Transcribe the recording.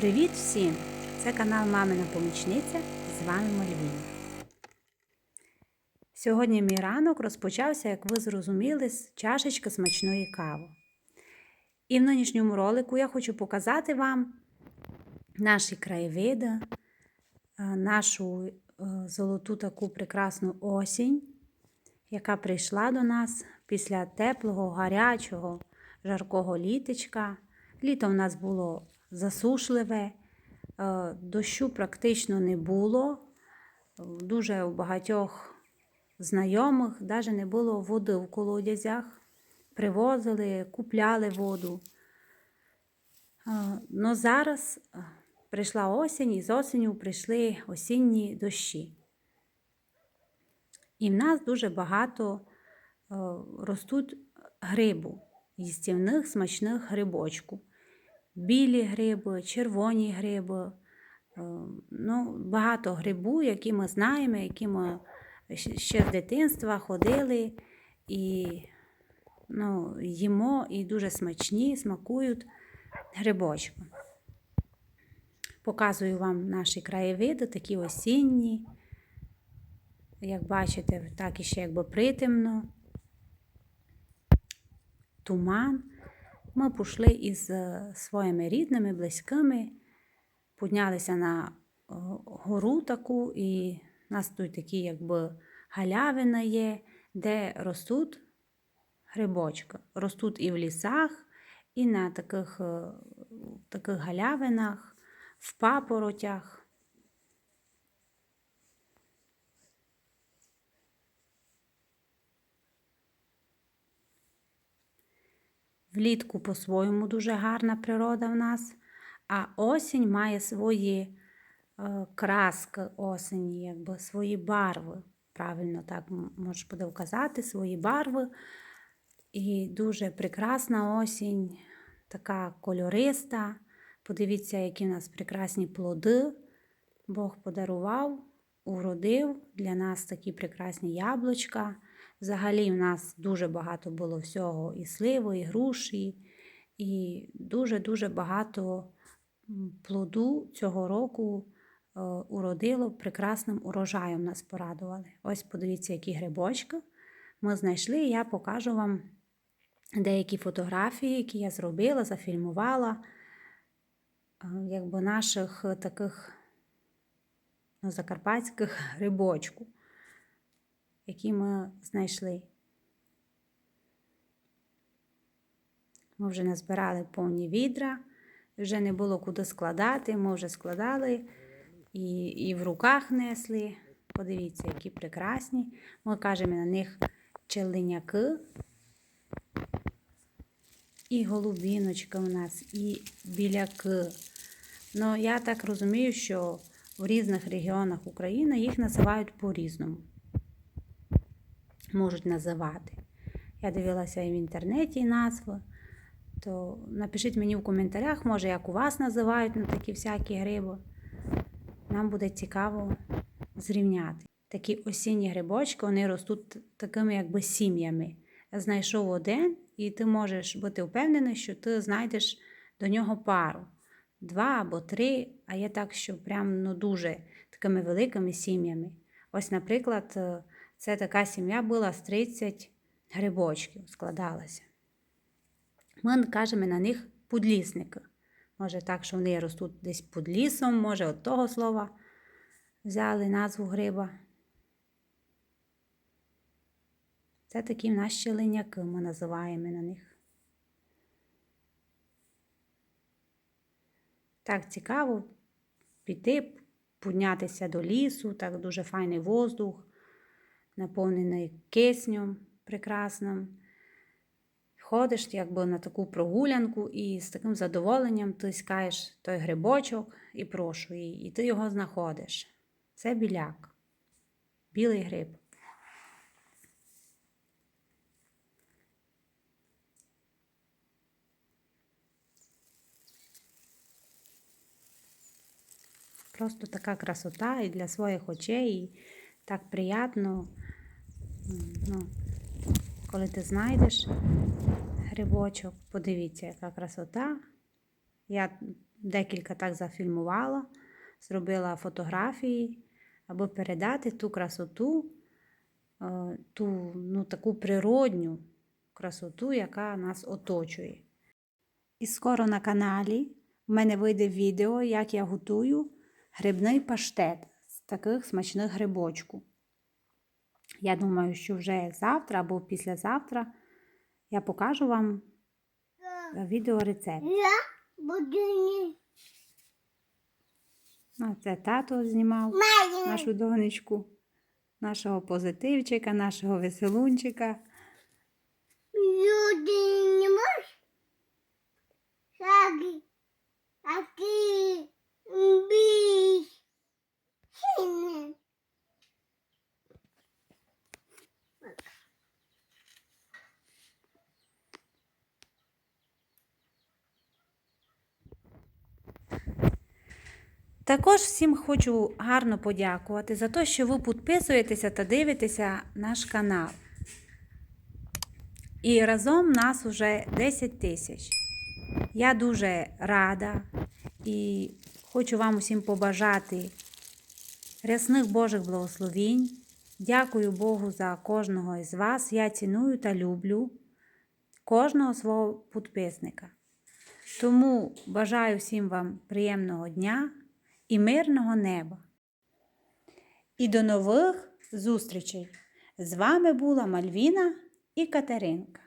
Привіт всім! Це канал Мамина Помічниця. З вами Мальвіна. Сьогодні мій ранок розпочався, як ви зрозуміли, з чашечки смачної кави. І в нинішньому ролику я хочу показати вам наші краєвиди, е, нашу е, золоту таку прекрасну осінь, яка прийшла до нас після теплого, гарячого, жаркого літочка. Літо в нас було засушливе, е, дощу практично не було. Дуже у багатьох знайомих навіть не було води в колодязях. Привозили, купляли воду. Но зараз е, прийшла осінь, і з осінню прийшли осінні дощі. І в нас дуже багато е, ростуть грибу, їстівних смачних грибочку. Білі гриби, червоні гриби. е, Ну, багато грибу, які ми знаємо, які ми ще з дитинства ходили і ну, їмо і дуже смачні, смакують грибочки. Показую вам наші краєвиди, такі осінні. Як бачите, так іще якби притемно. Туман. Ми пішли із е, своїми рідними, близькими, піднялися на е, гору таку, і у нас тут такі, якби галявина є, де ростуть грибочки. Ростуть і в лісах, і на таких, е, таких галявинах, в папоротях. Влітку по-своєму дуже гарна природа в нас, а осінь має свої е, краски осені, якби свої барви. Правильно так м- можеш буде вказати, свої барви. І дуже прекрасна осінь, така кольориста. Подивіться, які в нас прекрасні плоди. Бог подарував, уродив для нас такі прекрасні яблучка. Взагалі, в нас дуже багато було всього: і сливи, і груші, і дуже-дуже багато плоду цього року е, уродило прекрасним урожаєм нас порадували. Ось подивіться, які грибочки ми знайшли. і Я покажу вам деякі фотографії, які я зробила, зафільмувала, е, якби наших таких ну, закарпатських грибочку, які ми знайшли. Ми вже назбирали повні відра, вже не було куди складати, ми вже складали і, і в руках несли. Подивіться, які прекрасні. Ми кажемо на них челиняки. І голубіночка у нас, і біляки. Ну, я так розумію, що в різних регіонах України їх називають по-різному. Можуть називати. Я дивилася і в інтернеті назви. То напишіть мені в коментарях, може, як у вас називають на такі всякі гриби. Нам буде цікаво зрівняти. Такі осінні грибочки, вони ростуть такими якби сім'ями. Знайшов один, і ти можеш бути впевнений, що ти знайдеш до нього пару. Два або три, а є так, що прям ну, дуже такими великими сім'ями. Ось, наприклад, е, це така сім'я була з 30 грибочків, складалася. Ми кажемо на них пудлісники. Може так, що вони ростуть десь під лісом, може від того слова взяли назву гриба. Це такі в нас щеленяки, ми називаємо на них. Так цікаво піти, піднятися до лісу, так дуже файний воздух, наповнений киснем прекрасним. Ходиш якби на таку прогулянку і з таким задоволенням ти скаєш той грибочок і прошу, і, і ти його знаходиш. Це біляк, білий гриб. Просто така красота і для своїх очей, так приємно, ну, коли ти знайдеш грибочок, подивіться, яка красота, Я декілька так зафільмувала, зробила фотографії, аби передати ту красоту, е, ту ну, таку природню красоту, яка нас оточує. І скоро на каналі в мене вийде відео, як я готую грибний паштет таких смачних грибочку. Я думаю, що вже завтра або післязавтра я покажу вам відеорецепт. Я буду Ну, Це тато знімав нашу донечку, нашого позитивчика, нашого веселунчика. Також всім хочу гарно подякувати за те, що ви підписуєтеся та дивитеся наш канал. І разом нас уже 10 тисяч. Я дуже рада і хочу вам усім побажати рясних Божих благословінь. Дякую Богу за кожного із вас. Я ціную та люблю кожного свого підписника. Тому бажаю всім вам приємного дня і мирного неба. І до нових зустрічей! З вами була Мальвіна і Катеринка.